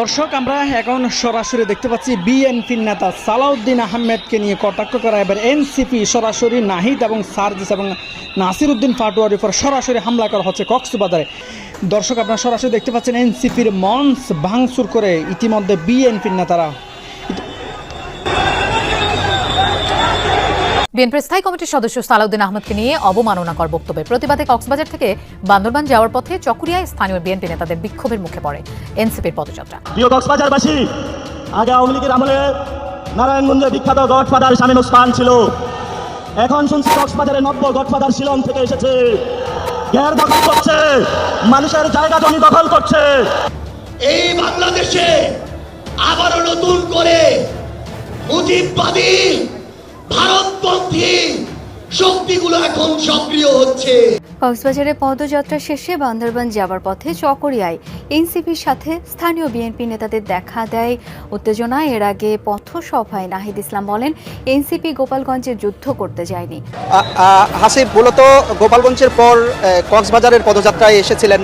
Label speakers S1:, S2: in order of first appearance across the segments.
S1: দর্শক, আমরা এখন সরাসরি দেখতে পাচ্ছি বিএনপির নেতা সালাউদ্দিন আহমেদকে নিয়ে কটাক্ষ করা। এবার এনসিপি সরাসরি নাহিদ এবং সার্জিস এবং নাসির উদ্দিন ফাটোয়ার উপর সরাসরি হামলা করা হচ্ছে কক্সবাজারে। দর্শক, আপনারা সরাসরি দেখতে পাচ্ছেন এনসিপির মঞ্চ ভাঙচুর করে ইতিমধ্যে বিএনপির নেতারা
S2: বিএনপির স্থায়ী কমিটির সদস্য সালাউদ্দিন আহমদকে নিয়ে অবমাননাকর বক্তব্যের প্রতিবাদে কক্সবাজার থেকে বান্দরবান যাওয়ার পথে চকুরিয়ায় স্থানীয় বিএনপি নেতাদের বিক্ষোভের মুখে পড়ে এনসিপির পদযাত্রা।
S3: প্রিয় কক্সবাজারবাসী আগে আওয়ামী লীগের আমলে নারায়ণগঞ্জে বিখ্যাত গডফাদার শামীম ওসমান ছিল। এখন শুনছি কক্সবাজারে নব্য গডফাদার শিলং থেকে এসেছে। গ্যার দখল করছে মানুষের জায়গা জমি দখল করছে।
S4: এই বাংলাদেশে আবারও নতুন করে মুজিববাদী ভারতপন্থী শক্তিগুলো এখন সক্রিয় হচ্ছে।
S5: কক্সবাজারে পদযাত্রা শেষে বান্দরবান যাওয়ার পথে চকরিয়ায় এনসিপির সাথে স্থানীয় বিএনপি নেতাদের দেখা দেয়। উত্তেজনা, এর আগে পথসভায় নাহিদ ইসলাম বলেন, এনসিপি গোপালগঞ্জে যুদ্ধ করতে যায়নি।
S6: হাসিব, মূলত গোপালগঞ্জের পর কক্সবাজারের পদযাত্রায় এসেছিলেন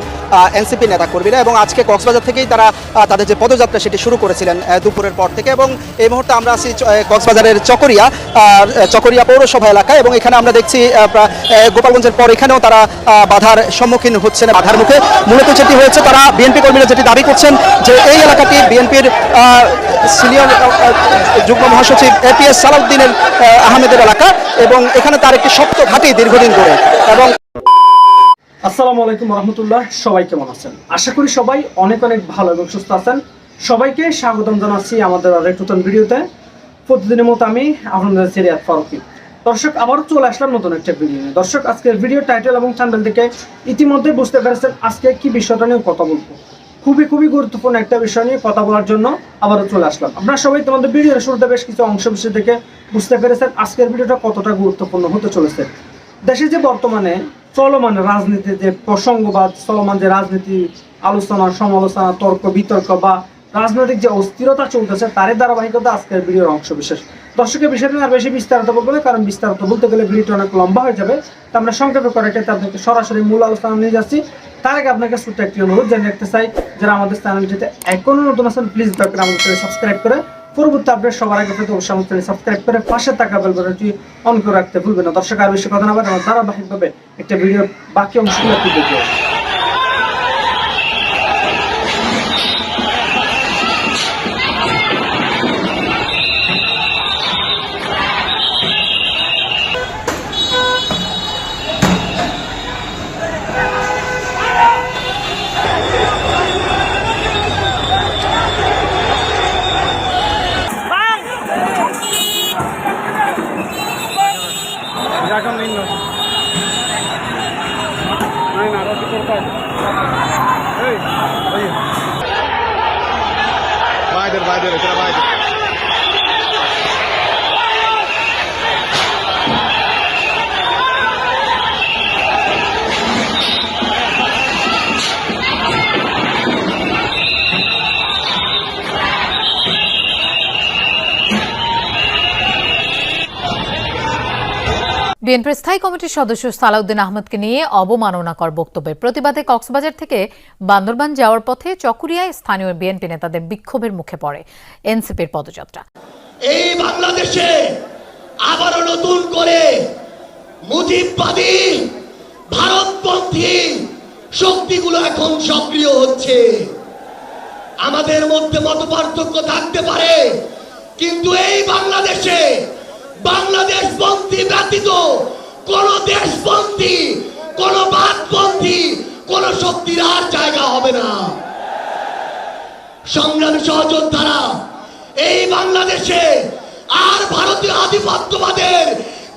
S6: এনসিপি নেতাকর্মীরা এবং আজকে কক্সবাজার থেকেই তারা তাদের যে পদযাত্রা সেটি শুরু করেছিলেন দুপুরের পর থেকে এবং এই মুহূর্তে আমরা আছি কক্সবাজারের চকরিয়া চকরিয়া পৌরসভা এলাকায় এবং এখানে আমরা দেখছি গোপালগঞ্জের পর এখানেও তারা বাধার সম্মুখীন হচ্ছেন বাধার মুখে মূলত যেটি হয়েছে, তারা বিএনপি কর্মীরা যেটি দাবি করছেন যে এই এলাকাটি বিএনপির সিনিয়র যুগ্ম মহাসচিব এপিএস সালাউদ্দিনের আহমেদের এলাকা এবং এখানে তার একটি শক্ত ঘাঁটি দীর্ঘদিন ধরে এবং
S1: আসসালামু আলাইকুম রহমতুল্লাহ, সবাই কেমন আছেন? আশা করি সবাই অনেক অনেক ভালো এবং সুস্থ আছেন। সবাইকে স্বাগতম জানাচ্ছি আমাদের আরেক নতুন ভিডিওতে। প্রতিদিনের মতো আমি আপনাদের সিরিয়াত ফারুকি। দর্শক আবার চলে আসলাম নতুন একটা ভিডিও নিয়ে। দর্শক, আজকের ভিডিও টাইটেল এবং চ্যানেল থেকে ইতিমধ্যে বুঝতে পেরেছেন আজকে কি বিষয়টা নিয়ে কথা বলব। খুবই খুবই গুরুত্বপূর্ণ একটা বিষয় নিয়ে কথা বলার জন্য আবারও চলে আসলাম। আপনারা সবাই তোমাদের ভিডিওর শুরুতে বেশ কিছু অংশ বিশেষ দেখে বুঝতে পেরেছেন আজকের ভিডিওটা কতটা গুরুত্বপূর্ণ হতে চলেছে। দেশে যে বর্তমানে চলমান রাজনীতি, যে প্রসঙ্গবাদ, চলমান যে রাজনীতি, আলোচনা, সমালোচনা, তর্ক, বিতর্ক বা রাজনৈতিক যে অস্থিরতা চলতেছে, তারই ধারাবাহিকতা আজকের ভিডিওর অংশ বিশেষ। দর্শকের বিষয়টা আর বেশি বিস্তারিত বলব না, কারণ বিস্তারিত বলতে গেলে ভিডিওটা অনেক লম্বা হয়ে যাবে। তা আমরা সংক্ষেপে করে কেটে আপনাকে সরাসরি মূল আলোচনা নিয়ে যাচ্ছি। তার আগে আপনাকে ছোট্ট একটি অনুরোধ জানিয়ে রাখতে চাই, যারা আমাদের চ্যানেলটিতে এখনও নতুন আছেন প্লিজ দয়া করে আমাদের চ্যানেল সাবস্ক্রাইব করে পরবর্তী আপডেট সবার আগে পেতে অবশ্যই আমাদের চ্যানেল সাবস্ক্রাইব করে পাশে থাকা বেল বাটনটি অন করে রাখতে ভুলবেন না। দর্শক, আর বেশি কথা না বলে আমরা ধারাবাহিকভাবে একটা ভিডিওর বাকি অংশগুলো একটু দেখে
S7: Come on.
S2: বিএনপির স্থায়ী কমিটির সদস্য সালাউদ্দিন আহমদকে নিয়ে অবমাননাকর বক্তব্যের প্রতিবাদে কক্সবাজার থেকে বান্দরবান যাওয়ার পথে চকুরিয়ায় স্থানীয় বিএনপি নেতাদের বিক্ষোভের মুখে পড়ে এনসিপির পদযাত্রা।
S4: এই বাংলাদেশে আবারও নতুন করে মুজিববাদী ভারতপন্থী শক্তিগুলো এখন সক্রিয় হচ্ছে। আমাদের মধ্যে মত পার্থক্য থাকতে পারে, কিন্তু এই বাংলাদেশে বাংলাদেশ পন্থী ব্যতীত কোন দেশপন্থী কোন বাদপন্থী কোন শক্তির আর জায়গা হবে না। সংগ্রামী সহযোদ্ধারা, এই বাংলাদেশে আর ভারতীয় আধিপত্যবাদের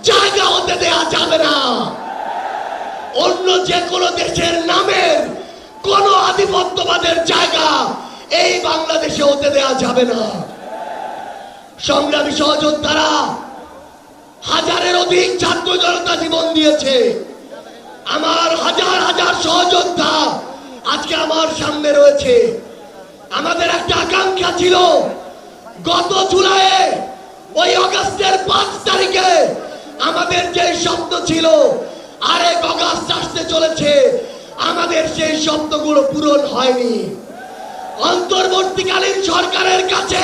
S4: জায়গা হতে দেয়া যাবে না। অন্য যে কোনো দেশের নামের কোন আধিপত্যবাদের জায়গা এই বাংলাদেশে হতে দেয়া যাবে না। সংগ্রামী সহযোদ্ধারা হাজারের অধিক ছাত্র জনতা জীবন দিয়েছে। আমার হাজার হাজার সহযোদ্ধা আজকে আমার সামনে রয়েছে। আমাদের একটা আকাঙ্ক্ষা ছিল, গত জুলাইয়ে ওই অগস্টের পাঁচ তারিখে আমাদের যে স্বপ্ন ছিল, আরেক অগাস্ট আসতে চলেছে, আমাদের সেই স্বপ্নগুলো পূরণ হয়নি। অন্তর্বর্তীকালীন সরকারের কাছে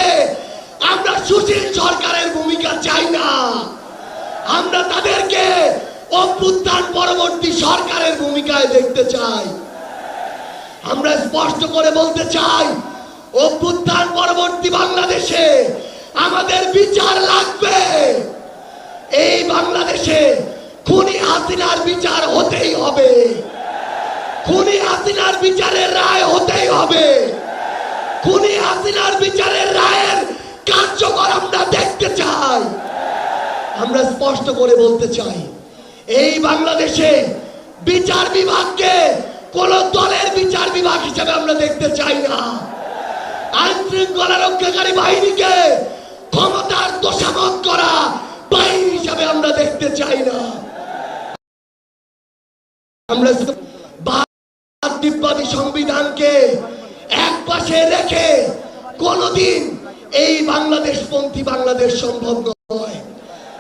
S4: আমরা সুশীল সরকারের ভূমিকা চাই না। আমরা তাদেরকে অভ্যুত্থান পরবর্তী সরকারের ভূমিকায় দেখতে চাই। আমরা স্পষ্ট করে বলতে চাই, অভ্যুত্থান পরবর্তী বাংলাদেশে আমাদের বিচার লাগবে। এই বাংলাদেশে খুনি হাসিনার বিচার হতেই হবে। খুনি হাসিনার বিচারের রায় হতেই হবে। খুনি হাসিনার বিচারের রায়ের কার্যকর আমরা দেখতে চাই। আমরা স্পষ্ট করে বলতে চাই, এই বাংলাদেশে বিচার বিভাগকে কোন দলের বিচার বিভাগ হিসেবে আমরা দেখতে চাই না। আইন শৃঙ্খলা রক্ষাকারী বাহিনীকে ক্ষমতার দোষামত করা বাহিনী হিসাবে আমরা দেখতে চাই না। আমরা তিব্বতী সংবিধানকে এক পাশে রেখে কোনদিন এই বাংলাদেশ পন্থী বাংলাদেশ সম্ভব নয়।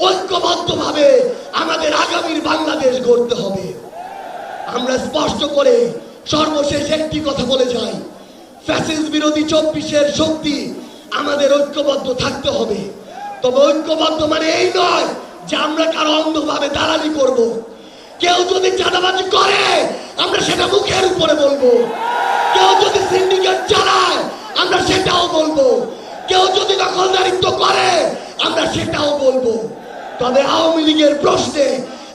S4: ঐক্যবদ্ধভাবে আমাদের আগামীর বাংলাদেশ গড়তে হবে। আমরা স্পষ্ট করে সর্বশেষ একটি কথা বলে যাই। ফ্যাসিস বিরোধী চব্বিশের শক্তি আমাদের ঐক্যবদ্ধ থাকতে হবে। তবে ঐক্যবদ্ধ মানে এই নয় যে আমরা কারও অন্ধভাবে দালালি করব। কেউ যদি চাঁদাবাজি করে, আমরা সেটা মুখের উপরে বলব। কেউ যদি সিন্ডিকেট চালায়, আমরা সেটাও বলব। কেউ যদি দখলদারিত্ব করে, আমরা সেটাও বলব। তবে আওয়ামী লীগের প্রশ্নে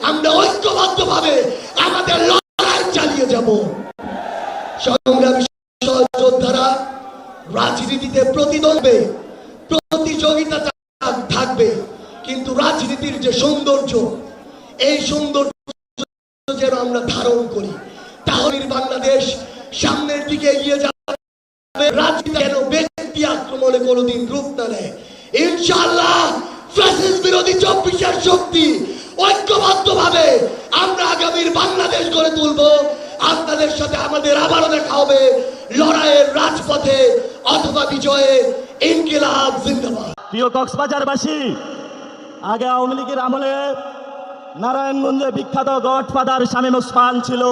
S4: আমরা ঐক্যবদ্ধভাবে আমাদের লড়াই চালিয়ে যাব। সংগ্রামী রাজনীতিতে প্রতিদ্বন্দ্বে, প্রতিযোগিতা থাকবে, কিন্তু রাজনীতির যে সৌন্দর্য, এই সৌন্দর্য যেন আমরা ধারণ করি। তাহলে বাংলাদেশ সামনের দিকে এগিয়ে যাবে। রাজনীতি যেন ব্যক্তি আক্রমণে কোনোদিন রূপ না নেয়। ইনশাআল্লাহ ফ্যাসিস্ট বিরোধী চব্বিশের শক্তি ঐক্যবদ্ধ ভাবে আমরা আগামীর বাংলাদেশ গড়ে তুলব। আপনাদের সাথে আমাদের আবারও দেখা হবে লড়াইয়ের রাজপথে অথবা বিজয়ে। ইনকিলাব, জিন্দাবাদ।
S3: প্রিয় কক্সবাজারবাসী, আগে আওয়ামী লীগের আমলে নারায়ণগঞ্জে বিখ্যাত গডফাদার শামীম ওসমান ছিল।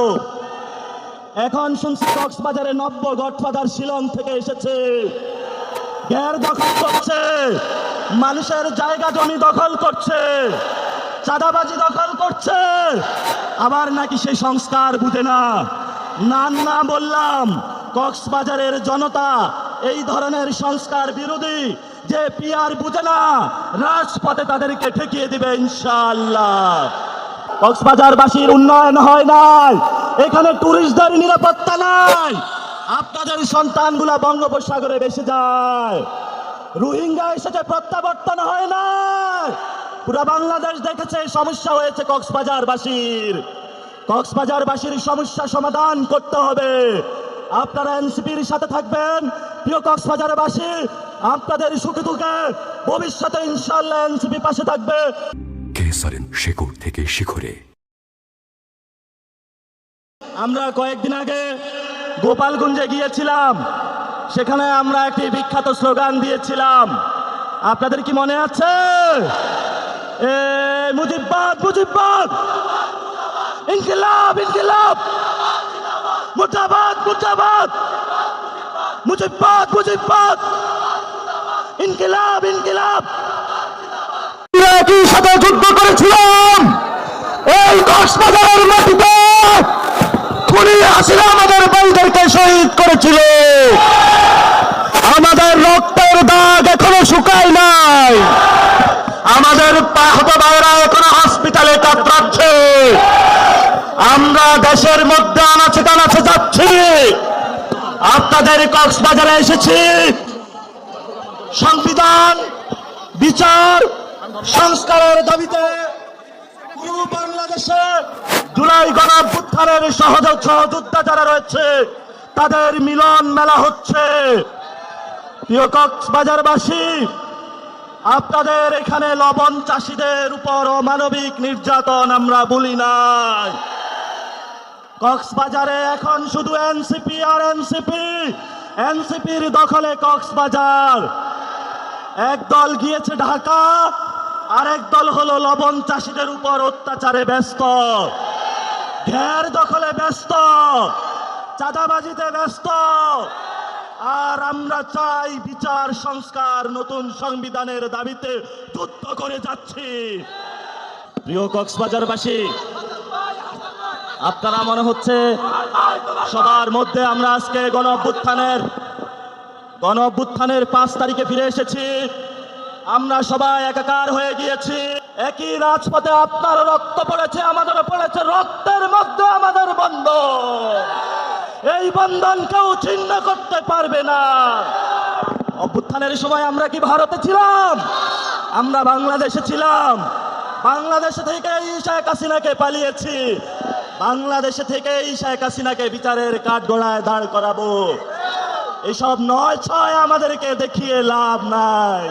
S3: এখন শুনছি কক্সবাজারে নব্য গডফাদার শিলং থেকে এসেছে। গ্যার দখল করছে। মানুষের জায়গা জমি দখল করছে, চাঁদাবাজি দখল করছে। আবার নাকি সেই সংস্কার বুঝে না। না না বললাম, কক্সবাজারের জনতা এই ধরনের সংস্কার বিরোধী যে পিয়ার বুঝে না, রাজপথে তাদেরকে ঠেকিয়ে দিবে ইনশাল্লাহ কক্সবাজারবাসীর উন্নয়ন হয় নাই, এখানে টুরিস্টদের নিরাপত্তা নাই। আপনাদের সন্তানগুলা বঙ্গোপসাগরে বেসে যায়। রোহিঙ্গা এসেছে প্রত্যাবর্তন হয় না। পুরা বাংলাদেশ দেখেছে সমস্যা হয়েছে কক্সবাজারবাসীর। কক্সবাজারবাসীর সমস্যা সমাধান করতে হবে। আপনারা এনসিপির সাথে থাকবেন। প্রিয় কক্সবাজারবাসী আপনাদের সুখে দুঃখে ভবিষ্যতে ইনশাল্লাহ এনসিপি পাশে থাকবে।
S8: কেসারেন শেকড় থেকে শিখরে।
S3: আমরা কয়েকদিন আগে গোপালগঞ্জে গিয়েছিলাম। সেখানে আমরা একটি বিখ্যাত স্লোগান দিয়েছিলাম। আপনাদের কি মনে আছে? এ, মুজিববাদ মুজিববাদ! ইনকিলাব ইনকিলাব! মুর্দাবাদ মুর্দাবাদ মুজিববাদ মুজিববাদ! ইনকিলাব ইনকিলাব! সাথে যুদ্ধ করেছিলাম। এই কক্সবাজারের মাটিতে খুনি হাসিনা আমাদের ভাইদেরকে শহীদ করেছিল। আমাদের রক্তের দাগ এখনও শুকায় নাই। আমাদের পাহত ভাইরা এখনও হসপিটালে কাতরাচ্ছে। আমরা দেশের মধ্যে আনাচে টানাচে যাচ্ছি। আপনাদের কক্সবাজারে এসেছি। সংবিধান, বিচার, সংস্কারের দাবিতে বাংলাদেশে জুলাই গণঅভ্যুত্থানের সহযোগ সহযোদ্ধা যারা রয়েছে, তাদের মিলন মেলা হচ্ছে। প্রিয় কক্সবাজারবাসী, আপনাদের এখানে লবণ চাষিদের উপর অমানবিক নির্যাতন আমরা বলি নাই। কক্সবাজারে এখন শুধু এনসিপি আর এনসিপি, এনসিপির দখলে কক্সবাজার। এক দল গিয়েছে ঢাকা আরেক দল হলো লবণ চাষিদের উপর অত্যাচারে ব্যস্ত। ঘের দখলে ব্যস্ত। চাঁদাবাজিতে ব্যস্ত। আর আমরা চাই বিচার, সংস্কার, নতুন সংবিধানের দাবিতে যুদ্ধ করে যাচ্ছি। প্রিয় কক্সবাজারবাসী, আপনারা মনে হচ্ছে সবার মধ্যে আমরা আজকে গণ অভ্যুত্থানের গণ অভ্যুত্থানের পাঁচ তারিখে ফিরে এসেছি? আমরা সবাই একাকার হয়ে গিয়েছি। একই রাজপথে আপনার রক্ত পড়েছে, আমাদের পড়েছে রক্তের মধ্যে আমাদের বন্ধ এই বন্ধন কেউ ছিন্ন করতে পারবে না। অভ্যুত্থানের সময় আমরা কি ভারতে ছিলাম? আমরা বাংলাদেশে ছিলাম। বাংলাদেশে থেকে শেখ হাসিনাকে পালিয়েছি। বাংলাদেশে থেকে শেখ হাসিনাকে বিচারের কাঠগড়ায় দাঁড় করাবো। এসব নয় ছয় আমাদেরকে দেখিয়ে লাভ নাই।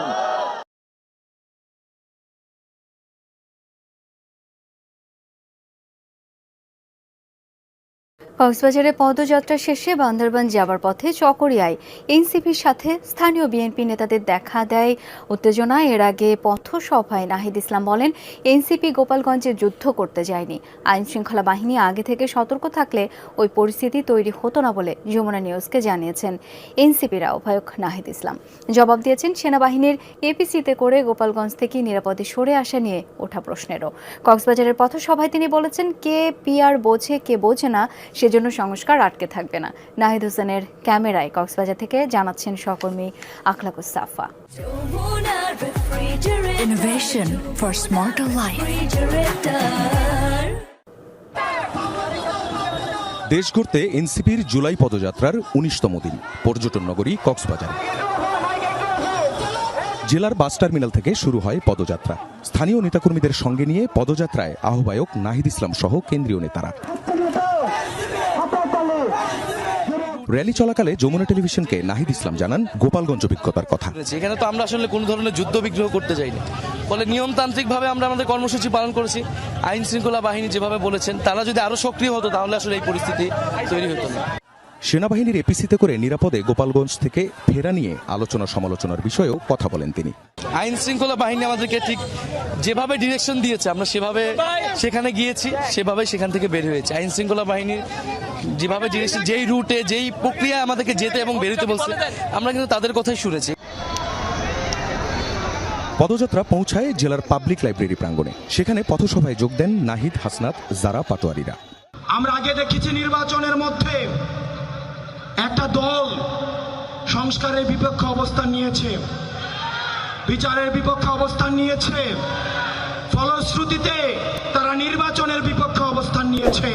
S5: কক্সবাজারে পদযাত্রা শেষে বান্দরবান যাওয়ার পথে চকরিয়ায় এনসিপির সাথে স্থানীয় বিএনপি নেতাদের দেখা দেয় উত্তেজনা। এর আগে পথসভায় নাহিদ ইসলাম বলেন, এনসিপি গোপালগঞ্জে যুদ্ধ করতে যায়নি। আইন শৃঙ্খলা বাহিনী আগে থেকে সতর্ক থাকলে ওই পরিস্থিতি তৈরি হতো না বলে যমুনা নিউজকে জানিয়েছেন এনসিপির আহ্বায়ক নাহিদ ইসলাম। জবাব দিয়েছেন, সেনাবাহিনীর এপিসিতে করে গোপালগঞ্জ থেকে নিরাপদে সরে আসা নিয়ে ওঠা প্রশ্নেরও। কক্সবাজারের পথসভায় তিনি বলেছেন, কে পিআর বোঝে, কে বোঝে না সেজন্য সংস্কার আটকে থাকবে না। নাহিদ হোসেনের ক্যামেরায় কক্সবাজার থেকে জানাচ্ছেন সহকর্মী আখলাকুস সাফা
S9: Innovation for smarter life.
S8: দেশ ঘুরতে এনসিপির জুলাই পদযাত্রার উনিশতম দিন। পর্যটন নগরী কক্সবাজার। জেলার বাস টার্মিনাল থেকে শুরু হয় পদযাত্রা। স্থানীয় নেতাকর্মীদের সঙ্গে নিয়ে পদযাত্রায় আহ্বায়ক নাহিদ ইসলাম সহ কেন্দ্রীয় নেতারা। র্যালি চলাকালে যমুনা টেলিভিশনকে নাহিদ ইসলাম জানান, গোপালগঞ্জ অভিজ্ঞতার কথা।
S10: এখানে তো আমরা আসলে কোনো ধরনের যুদ্ধ বিগ্রহ করতে যাইনি। ফলে নিয়মতান্ত্রিকভাবে আমরা আমাদের কর্মসূচি পালন করেছি। আইন শৃঙ্খলা বাহিনী যেভাবে বলেছেন, তারা যদি আরও সক্রিয় হতো, তাহলে আসলে এই পরিস্থিতি তৈরি হতো না।
S8: সেনাবাহিনীর এপিসিতে করে নিরাপদে গোপালগঞ্জ থেকে ফেরা নিয়ে আলোচনা সমালোচনার বিষয়েও কথা বলেন তিনি।
S10: আইন শৃঙ্খলা বাহিনী আমাদেরকে ঠিক যেভাবে ডিরেকশন দিয়েছে আমরা সেভাবে সেখানে গিয়েছি সেভাবে সেখান থেকে বের হয়েছে। আইন শৃঙ্খলা বাহিনীর যেভাবে ডিরেকশন যেই রুটে যেই প্রক্রিয়া আমাদেরকে যেতে এবং বেরোতে বলছে আমরা কিন্তু তাদের কথাই শুনেছি।
S8: পদযাত্রা পৌঁছায় জেলার পাবলিক লাইব্রেরি প্রাঙ্গণে। সেখানে পথসভায় যোগ দেন নাহিদ হাসনাত জারা পাটোয়ারিরা।
S11: আমরা আগে দেখেছি নির্বাচনের মধ্যে একটা দল সংস্কারের বিপক্ষে অবস্থান নিয়েছে, বিচারের বিপক্ষে অবস্থান নিয়েছে, ফলশ্রুতিতে তারা নির্বাচনের বিপক্ষে অবস্থান নিয়েছে।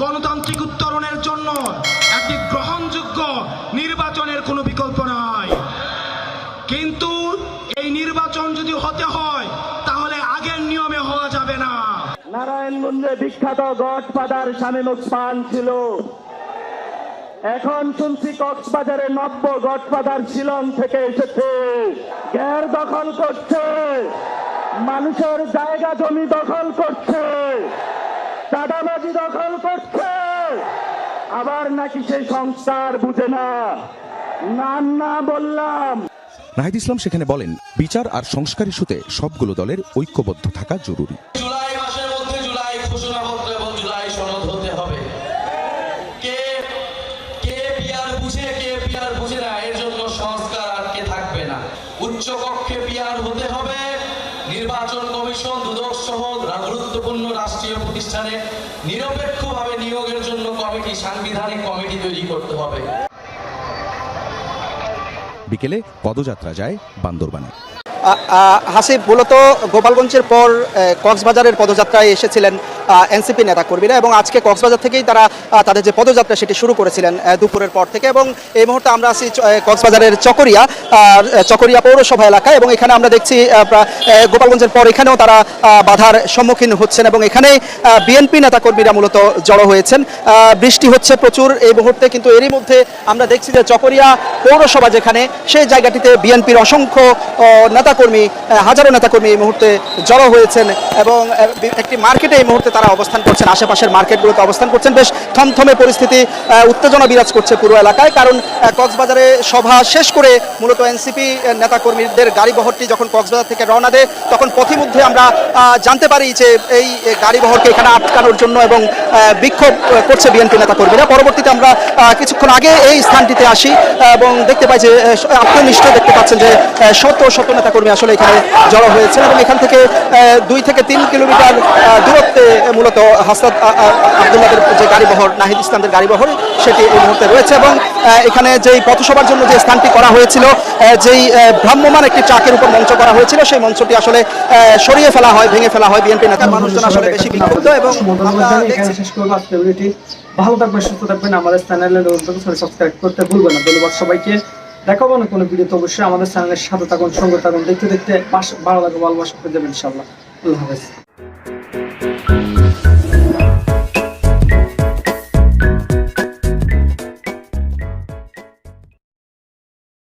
S11: গণতান্ত্রিক উত্তরণের জন্য একটি গ্রহণযোগ্য নির্বাচনের কোনো বিকল্প নাই। কিন্তু এই নির্বাচন যদি হতে হয়, তাহলে আগের নিয়মে হওয়া যাবে না।
S3: নারায়ণগঞ্জে বিখ্যাত গডফাদার শামীম ওসমান ছিল। এখন শুনছি কক্সবাজারে নব্য গডফাদার শিলং থেকে এসেছে। গ্যার দখল করছে। মানুষের জায়গা জমি দখল করছে। চাঁদাবাজি দখল করছে। আবার নাকি সেই সংস্কার বুঝে না। নাম না বললাম।
S8: নাহিদ ইসলাম সেখানে বলেন, বিচার আর সংস্কার ইস্যুতে সবগুলো দলের ঐক্যবদ্ধ থাকা জরুরি।
S10: উচ্চ কক্ষে পিয়ার হতে হবে। নির্বাচন কমিশন দুদক সহ গুরুত্বপূর্ণ রাষ্ট্রীয় প্রতিষ্ঠানে নিরপেক্ষভাবে নিয়োগের জন্য কমিটি সাংবিধানিক কমিটি তৈরি করতে হবে।
S8: বিকেলে পদযাত্রা যায় বান্দরবানে।
S6: হাসিব মূলত গোপালগঞ্জের পর কক্সবাজারের পদযাত্রায় এসেছিলেন। এনসিপি নেতাকর্মীরা এবং আজকে কক্সবাজার থেকেই তারা তাদের যে পদযাত্রা সেটি শুরু করেছিলেন দুপুরের পর থেকে এবং এই মুহূর্তে আমরা আছি কক্সবাজারের চকরিয়া চকরিয়া পৌরসভা এলাকায় এবং এখানে আমরা দেখছি গোপালগঞ্জের পর এখানেও তারা বাধার সম্মুখীন হচ্ছেন এবং এখানে বিএনপি নেতাকর্মীরা মূলত জড়ো হয়েছেন। বৃষ্টি হচ্ছে প্রচুর এই মুহূর্তে কিন্তু এরই মধ্যে আমরা দেখছি যে চকরিয়া পৌরসভা যেখানে, সেই জায়গাটিতে বিএনপির অসংখ্য নেতাকর্মী হাজারো নেতাকর্মী এই মুহূর্তে জড়ো হয়েছেন এবং একটি মার্কেটে এই মুহূর্তে তারা অবস্থান করছেন আশেপাশের মার্কেটগুলোতে অবস্থান করছেন। বেশ থমথমে পরিস্থিতি উত্তেজনা বিরাজ করছে পুরো এলাকায়। কারণ কক্সবাজারে সভা শেষ করে মূলত এনসিপি নেতাকর্মীদের গাড়ি বহরটি যখন কক্সবাজার থেকে রওনা দেয় তখন পথিমধ্যে আমরা জানতে পারি যে এই এ, গাড়ি বহরকে এখানে আটকানোর জন্য এবং বিক্ষোভ করছে বিএনপি নেতাকর্মীরা। পরবর্তীতে আমরা কিছুক্ষণ আগে এই স্থানটিতে আসি এবং দেখতে পাই যে আপনি দেখতে পাচ্ছেন যে শত শত নেতাকর্মী আসলে এখানে জড়ো হয়েছে এবং এখান থেকে দুই থেকে তিন কিলোমিটার দূরত্বে মূলত হাসনাত আবদুল্লাদের যে গাড়ি বহর নাহিদ ইসলামদের গাড়ি বহর সেটি এই মুহূর্তে রয়েছে এবং এখানে যেই পথসভার জন্য যে স্থানটি করা হয়েছিল যেই ভ্রাম্যমান একটি ট্রাকের উপর মঞ্চ করা হয়েছিল সেই মঞ্চটি আসলে সরিয়ে ফেলা হয় ভেঙে ফেলা হয় বিএনপি নেতা মানুষজন আসলে বেশি বিক্ষুব্ধ এবং
S1: ভালো থাকবেন সুস্থ থাকবেন। আমাদের চ্যানেলে সাবস্ক্রাইব করতে ভুলবেন না। ধন্যবাদ সবাইকে। দেখাবো না কোনো ভিডিওতে অবশ্যই। আমাদের চ্যানেলের সাথে থাকুন সঙ্গে থাকুন। দেখতে দেখতে পাশ- ভালো লাগবে ভালোবাসা পেয়ে যাবেন ইনশাল্লাহ আল্লাহ হাফেজ।